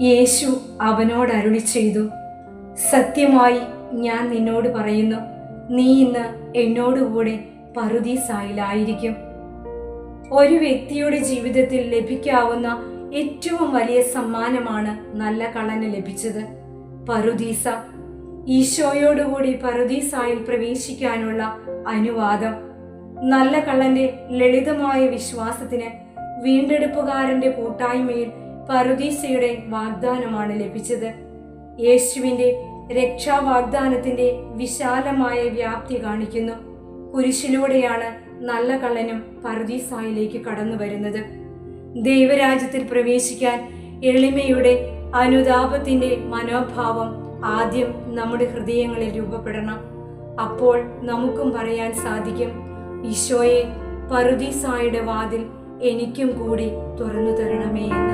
യേശു അവനോട് അരുളി ചെയ്തു. സത്യമായി ഞാൻ നിന്നോട് പറയുന്നു നീ ഇന്ന് എന്നോടുകൂടെ പറുദീസായിലായിരിക്കും. ഒരു വ്യക്തിയുടെ ജീവിതത്തിൽ ലഭിക്കാവുന്ന ഏറ്റവും വലിയ സമ്മാനമാണ് നല്ല കള്ളന് ലഭിച്ചത്. പറുദീസ ഈശോയോടുകൂടി പറുദീസായിൽ പ്രവേശിക്കാനുള്ള അനുവാദം. നല്ല കള്ളന്റെ ലളിതമായ വിശ്വാസത്തിന് വീണ്ടെടുപ്പുകാരന്റെ കൂട്ടായ്മയിൽ പറുദീസയുടെ വാഗ്ദാനമാണ് ലഭിച്ചത്. യേശുവിന്റെ രക്ഷാവാഗ്ദാനത്തിന്റെ വിശാലമായ വ്യാപ്തി കാണിക്കുന്നു. കുരിശിലൂടെയാണ് നല്ല കള്ളനും പറുദീസായിലേക്ക് കടന്നു വരുന്നത്. ദൈവരാജ്യത്തിൽ പ്രവേശിക്കാൻ എളിമയുടെ അനുതാപത്തിന്റെ മനോഭാവം ആദ്യം നമ്മുടെ ഹൃദയങ്ങളിൽ രൂപപ്പെടണം. അപ്പോൾ നമുക്കും പറയാൻ സാധിക്കും ഈശോയെ പറുദീസായുടെ വാതിൽ എനിക്കും കൂടി തുറന്നു തരണമേ എന്ന്.